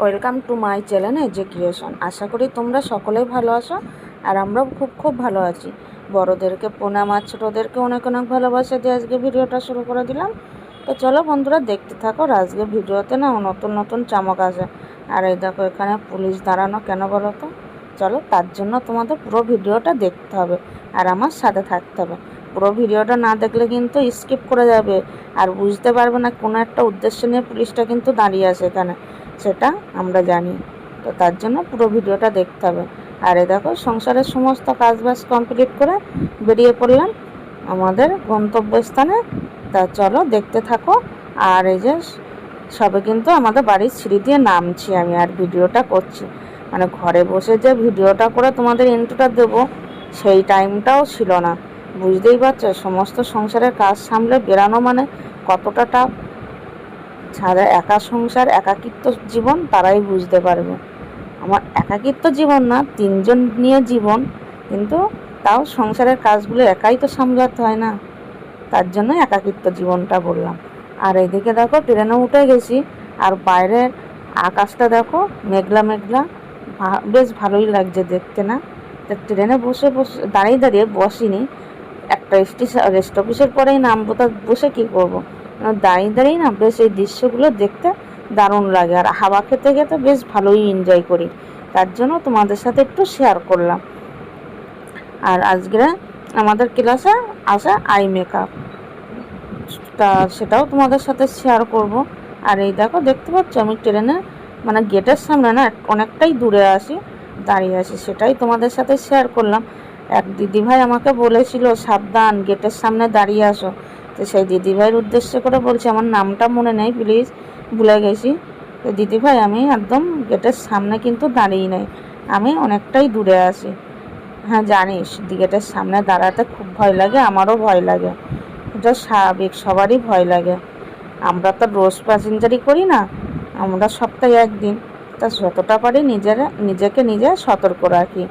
Welcome to my channel AJ creation আশা করি তোমরা সকলেই ভালো আছো আর আমরাও খুব খুব ভালো আছি। বড়োদেরকে প্রণাম আর ছোটোদেরকে অনেক অনেক ভালোবাসা দিয়ে আজকে ভিডিওটা শুরু করে দিলাম। তো চলো বন্ধুরা, দেখতে থাকো আজকে ভিডিওতে না নতুন নতুন চামক আছে আর এই দেখো, এখানে পুলিশ দাঁড়ানো কেন বলো তো? চলো, তার জন্য তোমাদের পুরো ভিডিওটা দেখতে হবে আর আমার সাথে থাকতে হবে। পুরো ভিডিওটা না দেখলে কিন্তু স্কিপ করে যাবে আর বুঝতে পারবে না কোনো একটা উদ্দেশ্য নিয়ে পুলিশটা কিন্তু দাঁড়িয়ে আছে এখানে। সেটা আমরা জানি। তো তার জন্য পুরো ভিডিওটা দেখতে হবে। আর এ দেখো, সংসারের সমস্ত কাজবাজ কমপ্লিট করে বেরিয়ে পড়লাম আমাদের গন্তব্যস্থানে। তা চলো দেখতে থাকো। আর এই যে সবে কিন্তু আমাদের বাড়ির সিঁড়ি দিয়ে নামছি আমি, আর ভিডিওটা করছি। মানে ঘরে বসে যে ভিডিওটা করে তোমাদের ইন্টুটা দেবো, সেই টাইমটাও ছিল না। বুঝতেই পারছ, সমস্ত সংসারের কাজ সামলে বেরানো মানে কতটা টাফ যারা একা সংসার, একাকিত্ব জীবন তারাই বুঝতে পারবে। আমার একাকিত্ব জীবন না, তিনজন নিয়ে জীবন, কিন্তু তাও সংসারের কাজগুলো একাই তো সামলাতে হয় না। তার জন্য একাকিত্ব জীবনটা বললাম। আর এদিকে দেখো, ট্রেনে উঠে গেছি, আর বাইরের আকাশটা দেখো, মেঘলা মেঘলা বেশ ভালোই লাগছে দেখতে না? তা ট্রেনে বসে বসে, দাঁড়িয়ে দাঁড়িয়ে বসিনি। একটা স্টেশন রেস্ট অফিসের পরেই নামবো, তা বসে কী করব? দাঁড়িয়ে দাঁড়িয়ে না বেশ এই দৃশ্যগুলো দেখতে দারুণ লাগে। আর হাওয়া খেতে খেতে বেশ ভালোই এনজয় করি। তার জন্য তোমাদের সাথে একটু শেয়ার করলাম। আর আজকে আমাদের ক্লাসে আসা আই মেকআপ তা সেটাও তোমাদের সাথে শেয়ার করব। আর এই দেখো, দেখতে পাচ্ছ আমি ট্রেনে মানে গেটের সামনে না অনেকটাই দূরে আসি দাঁড়িয়ে আছি, সেটাই তোমাদের সাথে শেয়ার করলাম। এক দিদিভাই আমাকে বলেছিল, সাবধান গেটের সামনে দাঁড়িয়ে আসো। তো সেই দিদিভাইয়ের উদ্দেশ্য করে বলছি, আমার নামটা মনে নেই প্লিজ ভুলে গেছি। তো দিদিভাই, আমি একদম গেটের সামনে কিন্তু দাঁড়িয়ে নেই। আমি অনেকটাই দূরে আছি। হ্যাঁ জানিস, গেটের সামনে দাঁড়াতে খুব ভয় লাগে, আমারও ভয় লাগে। এটা স্বাভাবিক, সবারই ভয় লাগে। আমরা তো রোজ প্যাসেঞ্জারই করি না, আমরা সপ্তাহে একদিন। তা যতটা পারি নিজের, নিজেকে নিজে সতর্ক রাখি।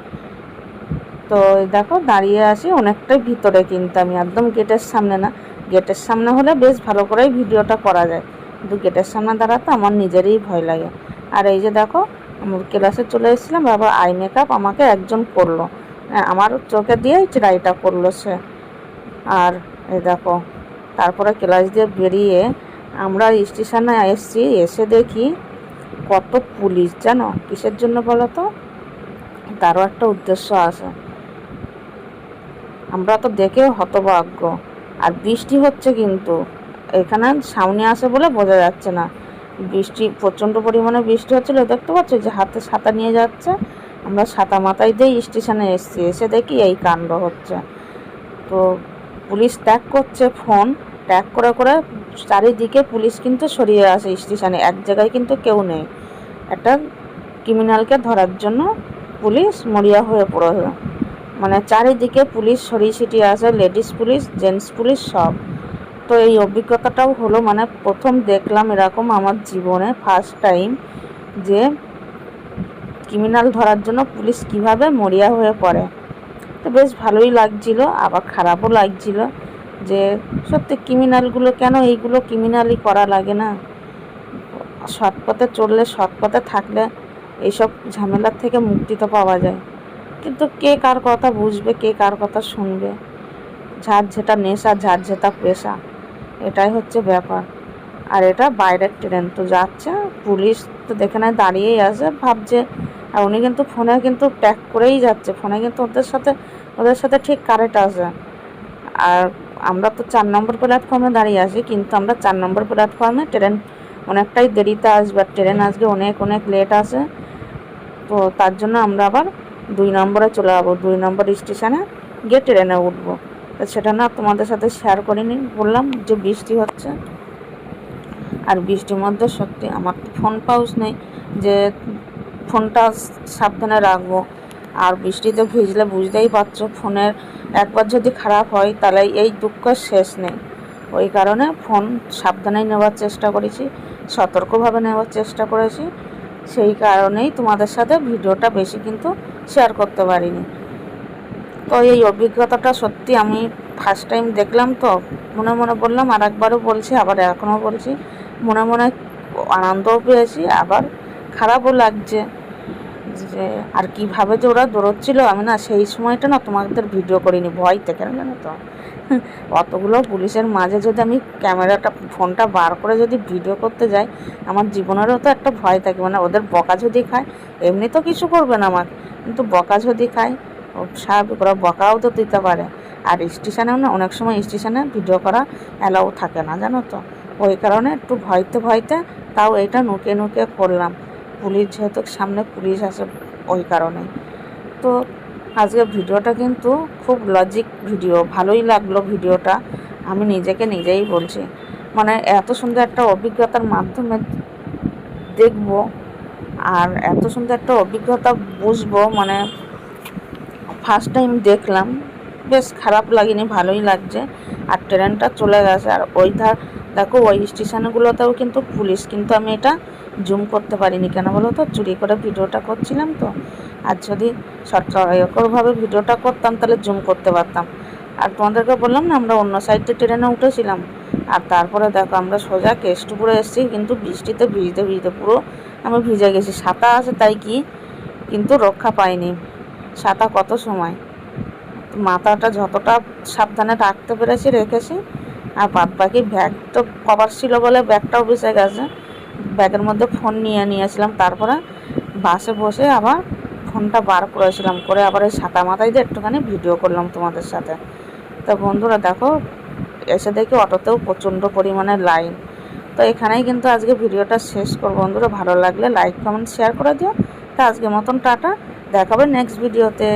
তো দেখো, দাঁড়িয়ে আসি অনেকটাই ভিতরে কিন্তু আমি, একদম গেটের সামনে না। গেটের সামনে হলে বেশ ভালো করেই ভিডিওটা করা যায়। কিন্তু গেটের সামনে দাঁড়াতে আমার নিজেরই ভয় লাগে। আর এই যে দেখো ক্লাসে চলে এসেছিলাম আবার আই মেকআপ আমাকে একজন করল। হ্যাঁ, আমার চোখে দিয়েই ট্রাইটা করল সে। আর এই দেখো তারপরে ক্লাস দিয়ে বেরিয়ে আমরা স্টেশনে এসছি এসে দেখি কত পুলিশ জানো? কিসের জন্য বলো তো? তারও একটা উদ্দেশ্য আছে। আমরা তো দেখেও হতভাগ্য। আর বৃষ্টি হচ্ছে কিন্তু। এখানে সামনে আসে বলে বোঝা যাচ্ছে না। বৃষ্টি, প্রচণ্ড পরিমাণে বৃষ্টি হচ্ছিল, দেখতে পাচ্ছ যে হাতে ছাতা নিয়ে যাচ্ছে। আমরা ছাতা মাথায় দিয়ে স্টেশনে এসেছি, এসে দেখি এই কাণ্ড হচ্ছে। তো পুলিশ ট্যাগ করছে ফোন ট্যাগ করে করে চারিদিকে পুলিশ কিন্তু সরিয়ে আসে স্টেশনে, এক জায়গায় কিন্তু কেউ নেই। একটা ক্রিমিনালকে ধরার জন্য পুলিশ মরিয়া হয়ে পড়ে। মানে চারিদিকে পুলিশ, সরিয়ে ছিটিয়ে আসে লেডিস পুলিশ, জেন্টস পুলিশ, সব। তো এই অভিজ্ঞতাটাও হলো মানে প্রথম দেখলাম এরকম আমার জীবনে ফার্স্ট টাইম যে ক্রিমিনাল ধরার জন্য পুলিশ কীভাবে মরিয়া হয়ে পড়ে। তো বেশ ভালোই লাগছিল, আবার খারাপও লাগছিল যে সত্যি ক্রিমিনালগুলো কেন এইগুলো ক্রিমিনালই করা লাগে না? সৎ পথে চললে সৎ পথে থাকলে এইসব ঝামেলার থেকে মুক্তি তো পাওয়া যায়। কিন্তু কে কার কথা বুঝবে, কে কার কথা শুনবে? যার যেটা নেশা যার যেটা পেশা, এটাই হচ্ছে ব্যাপার। আর এটা বাইরের ট্রেন, তো যাচ্ছে, পুলিশ তো দেখে নেয়, দাঁড়িয়েই আছে, ভাবছে। আর উনি কিন্তু ফোনে কিন্তু ট্যাগ করেই যাচ্ছে, ফোনে কিন্তু ওদের সাথে ওদের সাথে ঠিক কারেক্ট আছে। আর আমরা তো চার নম্বর প্ল্যাটফর্মে দাঁড়িয়ে আছি, কিন্তু আমরা চার নম্বর প্ল্যাটফর্মে ট্রেন অনেকটাই দেরিতে আসবে, আর ট্রেন আজকে অনেক অনেক লেট আছে। তো তার জন্য আমরা আবার দুই নম্বরে চলে যাব, দুই নম্বর স্টেশনে গিয়ে ট্রেনে উঠবো। তো সেটা না, তোমাদের সাথে শেয়ার করিনি, বললাম যে বৃষ্টি হচ্ছে। আর বৃষ্টির মধ্যে সত্যি আমার তো ফোন পাউস নেই, যে ফোনটা সাবধানে রাখব। আর বৃষ্টিতে ভিজলে বুঝতেই পারছ ফোনের একবার যদি খারাপ হয়, তাহলে এই দুঃখের শেষ নেই। ওই কারণে ফোন সাবধানেই নেওয়ার চেষ্টা করেছি, সতর্কভাবে নেওয়ার চেষ্টা করেছি। সেই কারণেই তোমাদের সাথে ভিডিওটা বেশি কিন্তু শেয়ার করতে পারিনি। তো এই অভিজ্ঞতাটা সত্যি আমি ফার্স্ট টাইম দেখলাম তো, মনে মনে বললাম আর একবারও বলছি, আবার এখনও বলছি। মনে মনে আনন্দও পেয়েছি, আবার খারাপও লাগছে। যে আর কীভাবে যে ওরা দৌড়চ্ছিল, আমি না সেই সময়টা না তোমাদের ভিডিও করিনি ভয় থেকে জানো তো? অতগুলো পুলিশের মাঝে যদি আমি ক্যামেরাটা, ফোনটা বার করে যদি ভিডিও করতে যাই, আমার জীবনেরও তো একটা ভয় থাকে মানে ওদের বকা যদি খায়, এমনি তো কিছু করবে না আমার কিন্তু বকা যদি খায় ও স্বাভাবিক, ওরা বকাও তো দিতে পারে। আর স্টেশনেও না অনেক সময় স্টেশনে ভিডিও করা অ্যালাউ থাকে না, জানো তো? ওই কারণে একটু ভয়তে ভয়তে তাও এটা নুকে নুকে করলাম। পুলিশ, যেহেতু সামনে পুলিশ আছে ওই কারণে। তো আজকে ভিডিওটা কিন্তু খুব লজিক ভিডিও ভালোই লাগল ভিডিওটা। আমি নিজেকে নিজেই বলছি মানে এত সুন্দর একটা অভিজ্ঞতার মাধ্যমে দেখব আর এত সুন্দর একটা অভিজ্ঞতা বুঝব মানে ফার্স্ট টাইম দেখলাম। বেশ খারাপ লাগেনি, ভালোই লাগছে। আর ট্রেনটা চলে গেছে। আর ওই ধার দেখো, ওই স্টেশনগুলোতেও কিন্তু পুলিশ, কিন্তু আমি এটা জুম করতে পারিনি। কেন বলো তো? চুরি করে ভিডিওটা করছিলাম তো। আর যদি সচরাচরভাবে ভিডিওটা করতাম, তাহলে জুম করতে পারতাম। আর তোমাদেরকে বললাম না, আমরা অন্য সাইডে ট্রেনে উঠেছিলাম। আর তারপরে দেখো, আমরা সোজা কেষ্টপুরে এসেছি, কিন্তু বৃষ্টিতে, ভিজতে ভিজতে পুরো আমি ভিজে গেছি। ছাতা আছে তাই কি? কিন্তু রক্ষা পাইনি। ছাতা কত সময়? মাথাটা যতটা সাবধানে রাখতে পেরেছি, রেখেছি। আর বাদ বাকি ব্যাগ তো কভার ছিল বলে ব্যাগটাও বেঁচে গেছে। ব্যাগের মধ্যে ফোন নিয়ে নিয়েছিলাম, তারপরে বাসে বসে আবার ফোনটা বার করেছিলাম, করে আবার এই ছাতা মাথায় দিয়ে একটুখানি ভিডিও করলাম তোমাদের সাথে। তো বন্ধুরা দেখো, এসে দেখি অটোতেও প্রচণ্ড পরিমাণে লাইন তো এখানেই কিন্তু আজকে ভিডিওটা শেষ করব বন্ধুরা। ভালো লাগলে লাইক কমেন্ট শেয়ার করে দিও। তো আজকে মতন টাটা। দেখাবে নেক্সট ভিডিওতে